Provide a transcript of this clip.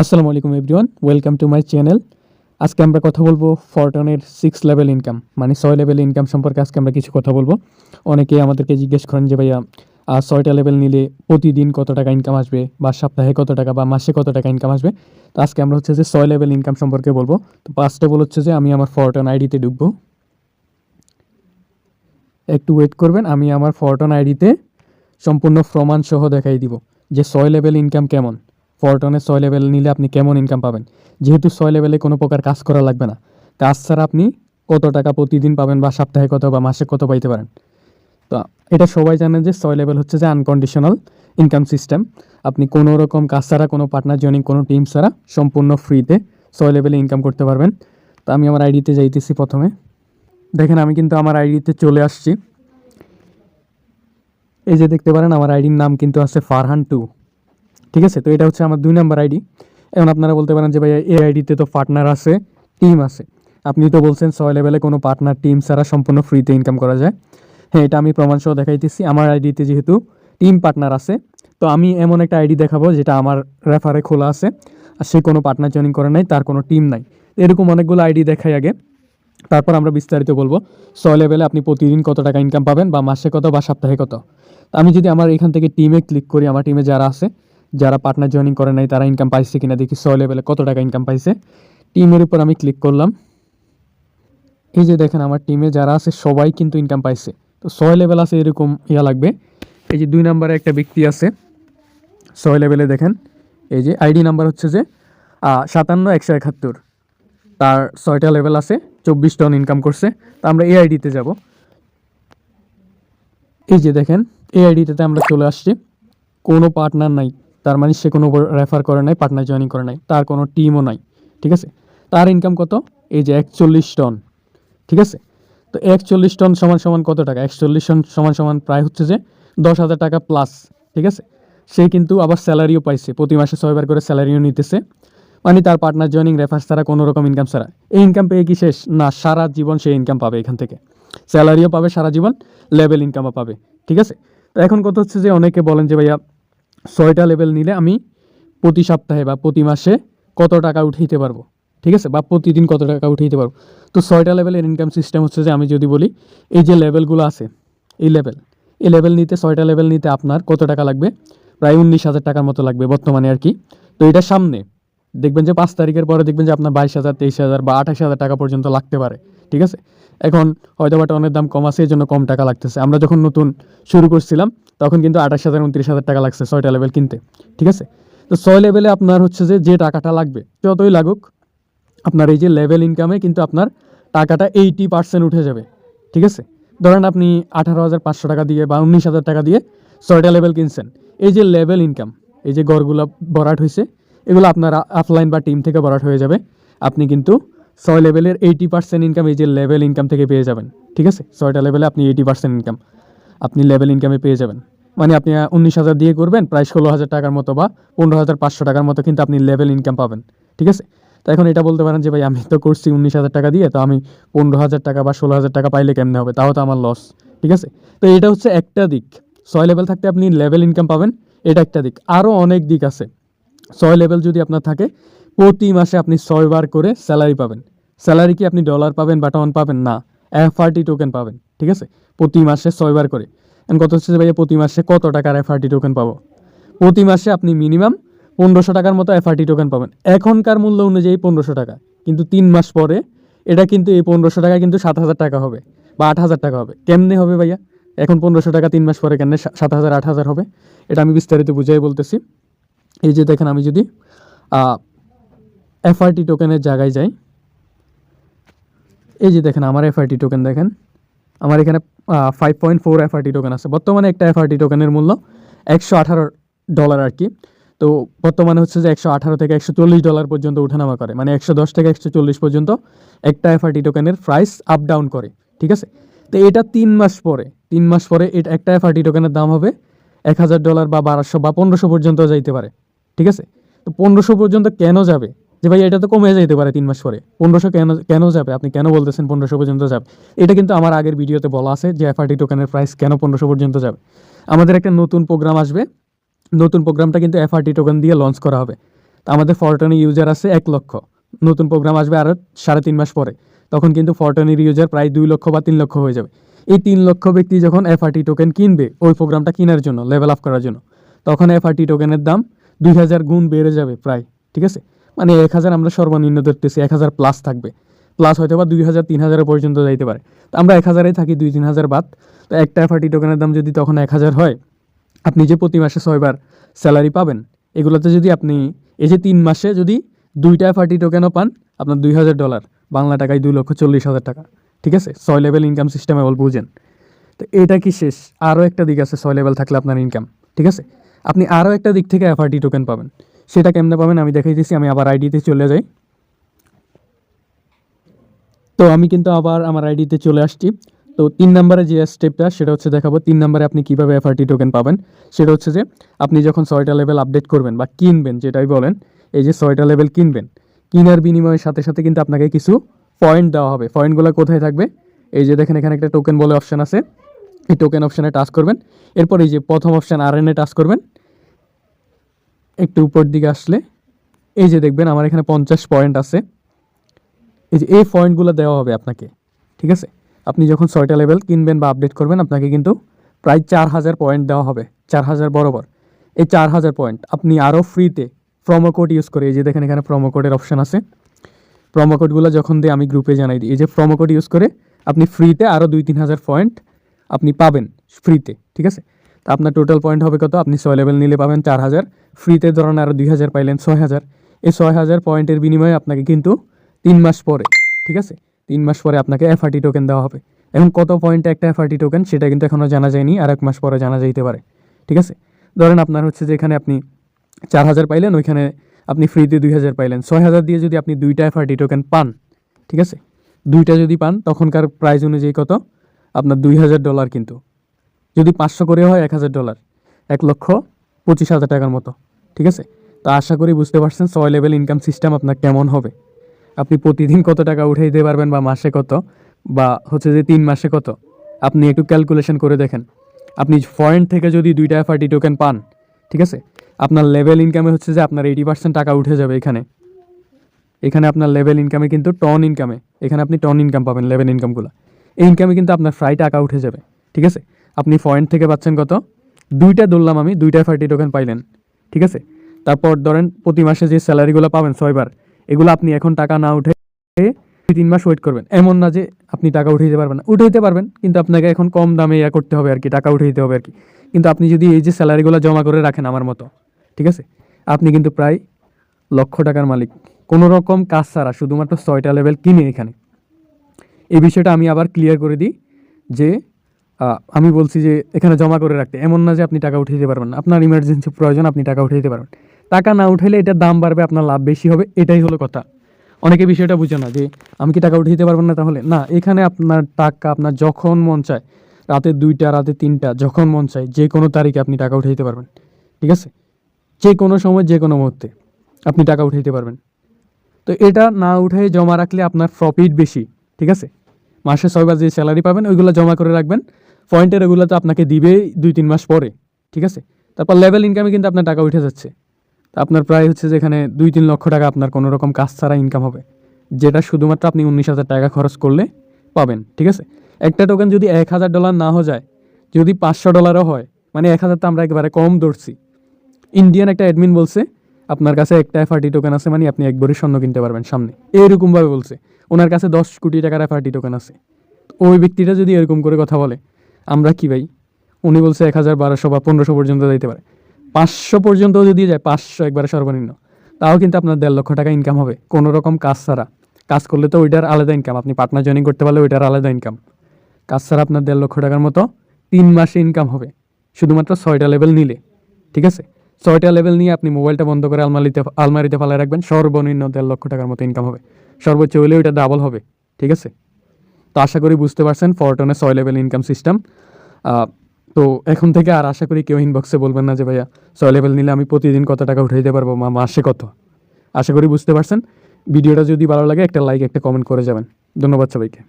আসসালামু আলাইকুম everyone, welcome to my channel. আজকে আমরা কথা বলব ফরটনের সিক্স লেভেল ইনকাম মানে ছয় লেভেল ইনকাম সম্পর্কে আজকে আমরা কিছু কথা বলব। অনেকে আমাদেরকে জিজ্ঞেস করেন যে, ভাইয়া ছয়টা লেভেল নিলে প্রতিদিন কত টাকা ইনকাম আসবে? বা সপ্তাহে কত টাকা বা মাসে কত টাকা ইনকাম আসবে? তো আজকে আমরা হচ্ছে যে ছয় লেভেল ইনকাম সম্পর্কে বলব। তো ফার্স্টে বল হচ্ছে যে আমি আমার ফরটন আইডিতে ঢুকবো। একটু ওয়েট করবেন, আমি আমার ফরটন আইডিতে সম্পূর্ণ প্রমাণ সহ দেখাই দিব যে ছয় লেভেল ইনকাম কেমন। ফরটনের ছয় লেভেল নিলে আপনি কেমন ইনকাম পাবেন? যেহেতু ছয় লেভেলে কোনো প্রকার কাজ করা লাগবে না। কাজ ছাড়া আপনি কত টাকা প্রতিদিন পাবেন বা সপ্তাহে কত বা মাসে কত পাইতে পারেন। তো এটা সবাই জানে যে ছয় লেভেল হচ্ছে যে আনকন্ডিশনাল ইনকাম সিস্টেম আপনি কোনো রকম কাজ ছাড়া, কোনো পার্টনার জয়নিং কোনো টিম ছাড়া সম্পূর্ণ ফ্রিতে ছয় লেভেলে ইনকাম করতে পারবেন। তো আমি আমার আইডিতে যাইতেছি প্রথমে। দেখেন, আমি কিন্তু আমার আইডিতে চলে আসছি। এই যে দেখতে পারেন, আমার আইডির নাম কিন্তু আছে ফারহান টু ঠিক আছে? তো এটা হচ্ছে আমার দুই নাম্বার আইডি। এখন আপনারা বলতে পারেন যে ভাই এই আইডিতে তো পার্টনার আছে টিম আছে। আপনি তো বলছেন ছয় লেভেলে কোনো পার্টনার টিম ছাড়া সম্পূর্ণ ফ্রিতে ইনকাম করা যায়। হ্যাঁ এটা আমি প্রমাণ সহ দেখাইতেছি। আমার আইডিতে যেহেতু টিম পার্টনার আছে, তো আমি এমন একটা আইডি দেখাবো যেটা আমার রেফারে খোলা আছে, আর সে কোনো পার্টনার জয়েনিং করে নাই, তার কোনো টিম নাই। এরকম অনেকগুলো আইডি দেখাই আগে। তারপর আমরা বিস্তারিত বলব। ছয় লেভেলে আপনি প্রতিদিন কত টাকা ইনকাম পাবেন বা মাসে কত বা সপ্তাহে কত? আমি যদি আমার এখান থেকে টিমে ক্লিক করি, আমার টিমে যারা আছে যারা পার্টনার জয়েনিং করে নাই, তারা ইনকাম পাইছে কিনা দেখি ছয় লেভেলে কত টাকা ইনকাম পাইছে। টিমের উপর আমি ক্লিক করলাম। এই যে দেখেন আমার টিমে যারা আছে, সবাই কিন্তু ইনকাম পাইছে। তো ছয় লেভেল আছে এরকম ইয়া লাগবে। এই যে দুই নাম্বারে একটা ব্যক্তি আছে ছয় লেভেলে দেখেন। এই যে আইডি নাম্বার হচ্ছে যে সাতান্ন, একশো একাত্তর। তার ছয়টা লেভেল আছে, চব্বিশ টন ইনকাম করছে। তো আমরা এই আইডিতে যাব। এই যে দেখেন, এই আইডিটাতে আমরা চলে আসছি। কোনো পার্টনার নাই। তার মানে সে কোনো রেফার করে নাই পার্টনার জয়েনিং করে নাই, তার কোনো টিমও নাই, ঠিক আছে? তার ইনকাম কত? এই যে একচল্লিশ টন ঠিক আছে? তো একচল্লিশ টন সমান সমান কত টাকা? একচল্লিশ টন সমান সমান প্রায় হচ্ছে যে দশ হাজার টাকা প্লাস ঠিক আছে? সে কিন্তু আবার স্যালারিও পাইছে, প্রতি মাসে ছয়বার করে স্যালারিও নিতেছে। মানে তার পার্টনার জয়েনিং রেফার্স ছাড়া কোনো রকম ইনকাম ছাড়া। এই ইনকাম পেয়ে কি শেষ? না, সারা জীবন সে ইনকাম পাবে এখান থেকে। স্যালারিও পাবে সারা জীবন লেভেল ইনকামও পাবে, ঠিক আছে? তো এখন কত হচ্ছে যে অনেকে বলেন যে ভাইয়া ছয়টা লেভেল নিলে আমি প্রতি সপ্তাহে বা প্রতি মাসে কত টাকা উঠাইতে পারব? ঠিক আছে? বা প্রতিদিন কত টাকা উঠাইতে পারব? তো ছয়টা লেভেলের ইনকাম সিস্টেম হচ্ছে যে আমি যদি বলি, এই যে লেভেলগুলো আছে, এই লেভেল এই লেভেল নিতে, ছয়টা লেভেল নিতে আপনার কত টাকা লাগবে? প্রায় উনিশ হাজার টাকার মতো লাগবে বর্তমানে আর কি। তো এটা সামনে দেখবেন যে পাঁচ তারিখের পরে দেখবেন যে আপনার বাইশ হাজার, তেইশ হাজার বা আঠাশ হাজার টাকা পর্যন্ত লাগতে পারে, ঠিক আছে? এখন হয়তো বা টনের দাম কম আছে এই জন্য কম টাকা লাগতেছে। আমরা যখন নতুন শুরু করছিলাম, তখন কিন্তু আঠাশ হাজার, উনত্রিশ হাজার টাকা লাগছে ছয়টা লেভেল কিনতে, ঠিক আছে? তো ছয় লেভেলে আপনার হচ্ছে যে যে টাকাটা লাগবে, যতই লাগুক, আপনার এই যে লেভেল ইনকামে কিন্তু আপনার টাকাটা এইটি পার্সেন্ট উঠে যাবে, ঠিক আছে? ধরেন আপনি আঠারো হাজার পাঁচশো টাকা দিয়ে বা উনিশ হাজার টাকা দিয়ে ছয়টা লেভেল কিনছেন। এই যে লেভেল ইনকাম এই যে গড়গুলো ভরাট হয়েছে এগুলো আপনার অফলাইন বা টিম থেকে ভরাট হয়ে যাবে। আপনি কিন্তু ছয় লেভেলের এইটি পার্সেন্ট ইনকাম এই যে লেভেল ইনকাম থেকে পেয়ে যাবেন, ঠিক আছে? ছয়টা লেভেলে আপনি এইটি পার্সেন্ট ইনকাম আপনি লেভেল ইনকামে পেয়ে যাবেন। মানে আপনি উনিশ হাজার দিয়ে করবেন, প্রায় ষোলো হাজার টাকার মতো বা পনেরো হাজার পাঁচশো টাকার মতো কিন্তু আপনি লেভেল ইনকাম পাবেন, ঠিক আছে? তো এখন এটা বলতে পারেন যে, ভাই, আমি তো করছি উনিশ হাজার টাকা দিয়ে, তো আমি পনেরো হাজার টাকা বা ষোলো হাজার টাকা পাইলে কেমনে হবে? তাও তো আমার লস ঠিক আছে? তো এটা হচ্ছে একটা দিক। ছয় লেভেল থাকতে আপনি লেভেল ইনকাম পাবেন, এটা একটা দিক। আরও অনেক দিক আছে। ছয় লেভেল যদি আপনার থাকে, প্রতি মাসে আপনি ছয়বার করে স্যালারি পাবেন। স্যালারি কি আপনি ডলার পাবেন বা টন পাবেন? না। এফআরটি টোকেন পাবেন, ঠিক আছে? প্রতি মাসে ছয়বার করে। এখন কত হচ্ছে ভাইয়া, প্রতি মাসে কত টাকার এফআরটি টোকেন পাবো? প্রতি মাসে আপনি মিনিমাম পনেরোশো টাকার মতো এফআরটি টোকেন পাবেন। এখনকার মূল্য অনুযায়ী পনেরোশো টাকা। কিন্তু তিন মাস পরে এটা কিন্তু, এই পনেরোশো টাকা কিন্তু সাত হাজার টাকা হবে বা আট হাজার টাকা হবে। কেমনে হবে ভাইয়া? এখন পনেরোশো টাকা তিন মাস পরে কেন সাত হাজার, আট হাজার হবে? এটা আমি বিস্তারিত বুঝাই বলতেছি। এই যে দেখেন আমি যদি এফআরটি টোকেনের জায়গায় যাই, এই যে দেখেন আমার এফআরটি টোকেন দেখেন, আমার এখানে five point four FRT token আছে। বর্তমানে একটা এফআরটি টোকেনের মূল্য একশো আঠারো ডলার আর কি। তো বর্তমানে হচ্ছে যে একশো আঠারো থেকে একশো চল্লিশ ডলার পর্যন্ত উঠানামা করে। মানে একশো দশ থেকে একশো চল্লিশ পর্যন্ত একটা এফআরটি টোকেনের প্রাইস আপ ডাউন করে, ঠিক আছে? তো এটা তিন মাস পরে, তিন মাস পরে এটা একটা এফআরটি টোকেনের দাম হবে এক হাজার ডলার বা বারোশো বা পনেরোশো পর্যন্ত যাইতে পারে। ঠিক আছে? তো পনেরোশো পর্যন্ত কেন যাবে? যে ভাই এটা তো কমে যেতে পারে তিন মাস পরে। পনেরোশো কেন কেন যাবে? আপনি কেন বলতেছেন পনেরোশো পর্যন্ত যাবে? এটা কিন্তু আমার আগের ভিডিওতে বলা আছে যে এফআরটি টোকেনের প্রাইস কেন পনেরোশো পর্যন্ত যাবে। আমাদের একটা নতুন প্রোগ্রাম আসবে। নতুন প্রোগ্রামটা কিন্তু এফআরটি টোকেন দিয়ে লঞ্চ করা হবে। তা আমাদের ফরটনের ইউজার আছে এক লক্ষ। নতুন প্রোগ্রাম আসবে আরও সাড়ে তিন মাস পরে। তখন কিন্তু ফরটনের ইউজার প্রায় দুই লক্ষ বা তিন লক্ষ হয়ে যাবে। এই তিন লক্ষ ব্যক্তি যখন এফআরটি টোকেন কিনবে, ওই প্রোগ্রামটা কেনার জন্য লেভেল আপ করার জন্য, তখন এফআরটি টোকেনের দাম দুই হাজার গুণ বেড়ে যাবে প্রায়, ঠিক আছে? মানে এক হাজার আমরা সর্বনিম্ন ধরতেছি, এক হাজার প্লাস থাকবে। প্লাস হয়তো বা দুই হাজার, তিন হাজার পর্যন্ত যাইতে পারে। তো আমরা এক হাজারেই থাকি দুই তিন হাজার বাদ। তো একটা এফআরটি টোকেনের দাম যদি তখন এক হাজার হয়, আপনি যে প্রতি মাসে ছয়বার স্যালারি পাবেন, এগুলোতে যদি আপনি এই যে তিন মাসে যদি দুইটা এফআরটি টোকেনও পান, আপনার দুই হাজার ডলার বাংলা টাকায় দুই লক্ষ চল্লিশ হাজার টাকা, ঠিক আছে? ছয় লেভেল ইনকাম সিস্টেমে বল বুঝেন। তো এটা কি শেষ? আরও একটা দিক আছে, ছয় লেভেল থাকলে আপনার ইনকাম ঠিক আছে? আপনি আরও একটা দিক থেকে এফআরটি টোকেন পাবেন। সেটা কেমনে পাবেন আমি দেখাই দিচ্ছি আমি আবার আইডিতে চলে যাই। তো আমি কিন্তু আবার আমার আইডিতে চলে আসছি। তো তিন নম্বরে যে স্টেপটা সেটা হচ্ছে দেখাবো, তিন নম্বরে আপনি কীভাবে এফআরটি টোকেন পাবেন। সেটা হচ্ছে যে, আপনি যখন ছয়টা লেভেল আপডেট করবেন বা কিনবেন, যেটাই বলেন, এই যে ছয়টা লেভেল কিনবেন, কিনার বিনিময়ের সাথে সাথে কিন্তু আপনাকে কিছু পয়েন্ট দেওয়া হবে। পয়েন্টগুলো কোথায় থাকবে? এই যে দেখেন, এখানে একটা টোকেন বলে অপশান আছে। এই টোকেন অপশানে টাচ করবেন। এরপর এই যে প্রথম অপশান আর এনে টাচ করবেন। একটু উপর দিকে আসলে এই যে দেখবেন আমার এখানে পঞ্চাশ পয়েন্ট আছে। এই যে এই পয়েন্টগুলো দেওয়া হবে আপনাকে, ঠিক আছে? আপনি যখন ছয়টা লেভেল কিনবেন বা আপডেট করবেন, আপনাকে কিন্তু প্রায় চার হাজার পয়েন্ট দেওয়া হবে। চার হাজার বরাবর। এই চার হাজার পয়েন্ট আপনি আরও ফ্রিতে প্রোমো কোড ইউজ করে, এই যে দেখেন এখানে প্রোমো কোডের অপশান আছে। প্রোমো কোডগুলো যখন দিয়ে আমি গ্রুপে জানাই দিই, এই যে প্রোমো কোড ইউজ করে আপনি ফ্রিতে আরও দুই তিন হাজার পয়েন্ট আপনি পাবেন ফ্রিতে, ঠিক আছে? তা আপনার টোটাল পয়েন্ট হবে কত? আপনি ছয় লেভেল নিলে পাবেন চার হাজার। ফ্রিতে ধরেন আরও দুই হাজার পাইলেন ছয় হাজার। এই ছয় হাজার পয়েন্টের বিনিময়ে আপনাকে কিন্তু তিন মাস পরে, ঠিক আছে? তিন মাস পরে আপনাকে এফআরটি টোকেন দেওয়া হবে। এখন কত পয়েন্টে একটা এফআরটি টোকেন সেটা কিন্তু এখনও জানা যায়নি, আর এক মাস পরে জানা যাইতে পারে, ঠিক আছে? ধরেন আপনার হচ্ছে যে এখানে আপনি চার হাজার পাইলেন, ওইখানে আপনি ফ্রিতে দুই হাজার পাইলেন। ছয় হাজার দিয়ে যদি আপনি দুইটা এফআরটি টোকেন পান, ঠিক আছে? দুইটা যদি পান, তখনকার প্রাইস অনুযায়ী কত? আপনার দুই হাজার ডলার কিন্তু। যদি পাঁচশো করে হয় এক হাজার ডলার, এক লক্ষ পঁচিশ হাজার টাকার মতো, ঠিক আছে? তো আশা করি বুঝতে পারছেন ছয় লেভেল ইনকাম সিস্টেম আপনার কেমন হবে। আপনি প্রতিদিন কত টাকা উঠে দিতে পারবেন বা মাসে কত, বা হচ্ছে যে তিন মাসে কত, আপনি একটু ক্যালকুলেশন করে দেখেন। আপনি ফরেন থেকে যদি দুইটা এফআরটি টোকেন পান, ঠিক আছে? আপনার লেভেল ইনকামে হচ্ছে যে আপনার এইটি পার্সেন্ট টাকা উঠে যাবে এখানে। এখানে আপনার লেভেল ইনকামে কিন্তু টন ইনকামে এখানে আপনি টন ইনকাম পাবেন লেভেল ইনকামগুলো এই ইনকামে কিন্তু আপনার ফ্রাই টাকা উঠে যাবে, ঠিক আছে? আপনি ফরেন থেকে পাচ্ছেন কত? দুইটা ধরলাম আমি, দুইটা ফার্টি টোকেন পাইলেন, ঠিক আছে? তারপর ধরেন প্রতি মাসে যে স্যালারিগুলো পাবেন ছয়বার, এগুলো আপনি এখন টাকা না উঠে তিন মাস ওয়েট করবেন। এমন না যে আপনি টাকা উঠে দিতে পারবেন না। উঠে দিতে পারবেন, কিন্তু আপনাকে এখন কম দামে ইয়া করতে হবে আর কি টাকা উঠে দিতে হবে আর কি কিন্তু আপনি যদি এই যে স্যালারিগুলো জমা করে রাখেন আমার মতো, ঠিক আছে? আপনি কিন্তু প্রায় লক্ষ টাকার মালিক। কোনো রকম কাজ ছাড়া শুধুমাত্র ছয়টা লেভেল কিনে এখানে। এই বিষয়টা আমি আবার ক্লিয়ার করে দিই যে আমি বলছি যে এখানে জমা করে রাখতে, এমন না যে আপনি টাকা উঠিয়ে দিতে পারবেন। আপনার ইমার্জেন্সি প্রয়োজন, আপনি টাকা উঠিয়ে দিতে পারবেন। টাকা না উঠাইলে এটার দাম বাড়বে, আপনার লাভ বেশি হবে, এটাই হলো কথা। অনেকে বিষয়টা বুঝে না যে, আমি কি টাকা উঠিয়ে দিতে পারবেন না তাহলে? না, এখানে আপনার টাকা, আপনার যখন মন চায়, রাতে দুইটা, রাতে তিনটা, যখন মন চায়, যে কোনো তারিখে আপনি টাকা উঠিয়ে দিতে পারবেন। ঠিক আছে? যে কোনো সময়, যে কোনো মুহূর্তে আপনি টাকা উঠিয়ে দিতে পারবেন। তো এটা না উঠে জমা রাখলে আপনার প্রফিট বেশি। ঠিক আছে? মাসে ছয়বার যে স্যালারি পাবেন, ওইগুলো জমা করে রাখবেন। পয়েন্টের ওগুলো তো আপনাকে দিবেই দুই, তিন মাস পরে, ঠিক আছে? তারপর লেভেল ইনকামে কিন্তু আপনার টাকা উঠে যাচ্ছে। তো আপনার প্রায় হচ্ছে যেখানে দুই, তিন লক্ষ টাকা আপনার কোনো রকম কাজ ছাড়া ইনকাম হবে, যেটা শুধুমাত্র আপনি উনিশ হাজার টাকা খরচ করলে পাবেন, ঠিক আছে? একটা টোকেন যদি এক হাজার ডলার না হয়ে যায়, যদি পাঁচশো ডলারও হয় মানে এক হাজার তো আমরা একেবারে কম ধরছি। ইন্ডিয়ান একটা অ্যাডমিন বলছে আপনার কাছে একটা এফআরটি টোকেন আছে মানে আপনি একবারই স্বর্ণ কিনতে পারবেন সামনে। এরকমভাবে বলছে। ওনার কাছে দশ কোটি টাকার এফআরটি টোকেন আছে। ওই ব্যক্তিটা যদি এরকম করে কথা বলে, আমরা কি ভাই? উনি বলছে এক হাজার বারোশো বা পনেরোশো পর্যন্ত যাইতে পারে। পাঁচশো পর্যন্ত যদি যায়, পাঁচশো একবারে সর্বনিম্ন। তাও কিন্তু আপনার দেড় লক্ষ টাকা ইনকাম হবে। কোনো রকম কাজ ছাড়া। কাজ করলে তো ওইটার আলাদা ইনকাম আপনি পার্টনার জয়েনিং করতে পারলে ওইটার আলাদা ইনকাম কাজ ছাড়া আপনার দেড় লক্ষ টাকার মতো তিন মাসে ইনকাম হবে। শুধুমাত্র ছয়টা লেভেল নিলে। ঠিক আছে? ছয়টা লেভেল নিয়ে আপনি মোবাইলটা বন্ধ করে আলমারিতে আলমারিতে ফালায় রাখবেন, সর্বনিম্ন দেড় লক্ষ টাকার মতো ইনকাম হবে। সর্বোচ্চ হলে ওইটা ডাবল হবে, ঠিক আছে? তো আশা করি বুঝতে পারছেন ফরটনের ছয় লেভেল ইনকাম সিস্টেম তো এখন থেকে আর আশা করি কেউ ইনবক্সে বলবেন না যে, ভাইয়া, ছয় লেভেল নিলে আমি প্রতিদিন কত টাকা উঠে দিতে পারব? বা মাসে কত? আশা করি বুঝতে পারছেন। ভিডিওটা যদি ভালো লাগে, একটা লাইক একটা কমেন্ট করে যাবেন। ধন্যবাদ সবাইকে।